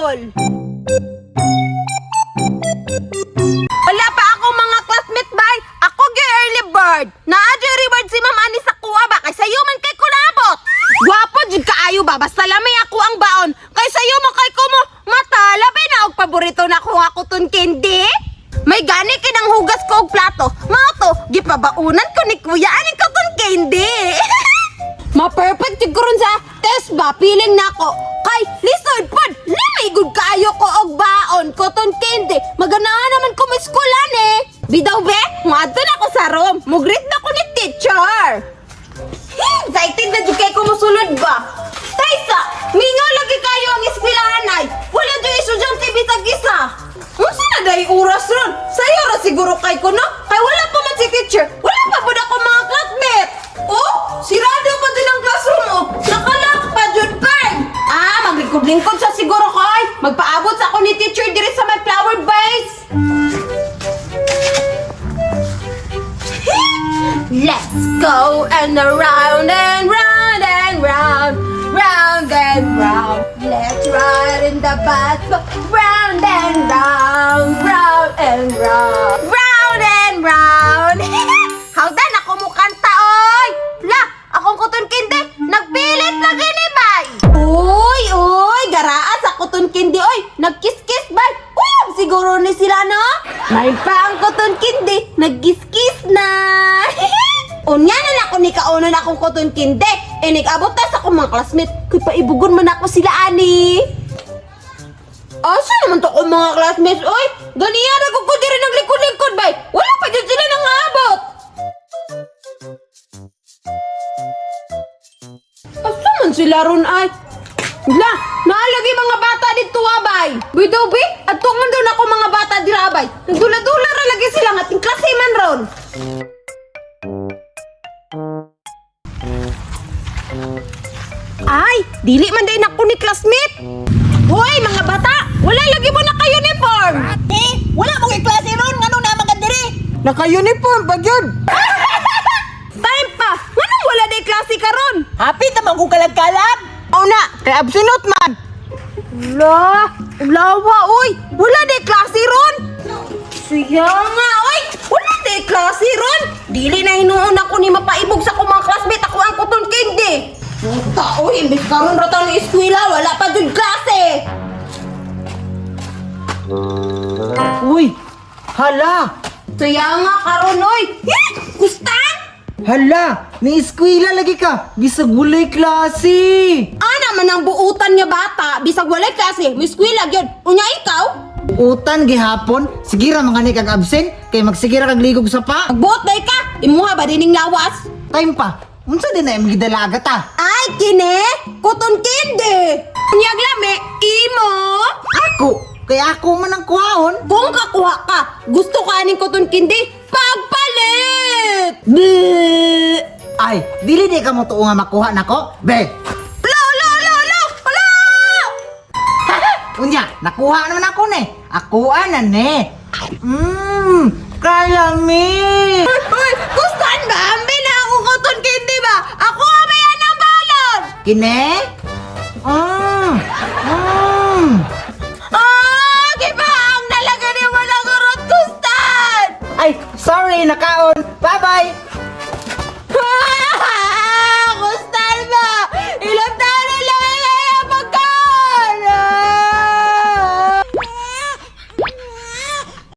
school. Wala pa ako mga classmate bay. Ako gi early bird. Naa di reward si Ma'am Ani sa kuha ba kay sayo man kay kulabot. Guwapo jud kaayo ba basta lamay ako ang baon. Kay sayo mo kay kumo matala ba na og paborito na ko ako tun candy. May gani kinang hugas ko og plato. Mao to gipabaunan ko ni Kuya ani ko tun candy. Ma perfect jud sa test ba piling nako. Kay lisod pa na may good kaayo ko og baon, cotton candy. Maganahan naman ko eskwelahan eh. Bidaw be, muadto na ako sa room. Mugrit na ko ni teacher. Hmm, excited na jud kay ko mosulod ba? Taysa, mingaw lagi kayo ang eskwelahan ay. Wala jud estudyante bisag isa. Unsa na day oras ron? Sayo ra siguro kay ko no? Kay wala pa man si teacher. Wala pa pud ako mga classmate. Oh, sirado pa din ang classroom oh. Nakalak pa jud kay. Ah, maglingkod-lingkod sa. Magpaabot sa ako ni teacher diri sa may flower vase. Let's go and around and round and round, round and round. Let's ride in the bus, round and round, round and round, round and round. Hawdan ako siguro ni sila no? May pa ang kuton kindi, nagkiss-kiss na. Unya na na ako ni kaunon akong kuton kindi. E nag-abot ta sa akong mga classmate. Kay paibugon man ako sila ani. Asa naman to ko mga classmates, oy? Ganiya na ko diri naglikod-likod bay. Wala pa dyan sila nang abot. Asa man sila ron ay? La, naalagi mga bata dito abay. Bidaw bi, at man daw na ako mga bata dira abay. Nagdula-dula ra lagi sila nga ting klase man ron. Ay, dili man day nako ni classmate. Hoy, mga bata, wala lagi mo naka-uniform. Eh, wala mong iklase ron, ngano na magadiri? Naka-uniform pa yun! Time pa, nganong wala day klase karon? Happy naman kung kalag-kalag. O na, kay absolute man! La, lawa, oy, wala day klase ron. Siya nga, oy, wala day klase ron. Dili na hinuon ako ni mapaibog sa kumang classmate ako ang kuton candy. Puta, oy, imbis karon ra tayo eskwela, wala pa dun klase. Uy! Hala! Siya nga karon, oy. Eh, kustan? Hala! May eskwela lagi ka! Bisag walay klase! Ana man ang buutan nga bata, bisag walay klase, may eskwela gyud. Unya ikaw? Utan gihapon, sige ra mga ni kag absent, kay magsigira kag ligog sa pa. Magbuot day ka, imuha ba dining lawas? Time pa, unsa din na imong gidalaga ta? Ay, kine! Kuton kindi! Unyag lami, imo! Ako! Kaya ako man ang kuhaon. Kung kakuha ka, gusto ka aning kuton kindi, pagpalit! Bleh! Ay, dili di ka mo tuo nga makuha nako. Be! Lo, lo, lo, lo! Lo! Unya, nakuha naman ako ne. Ako na ne. Mmm, kaya mi. Uy, gustan ba? Ambi na akong kuton kindi ba? Ako amayan ng balon! Kine?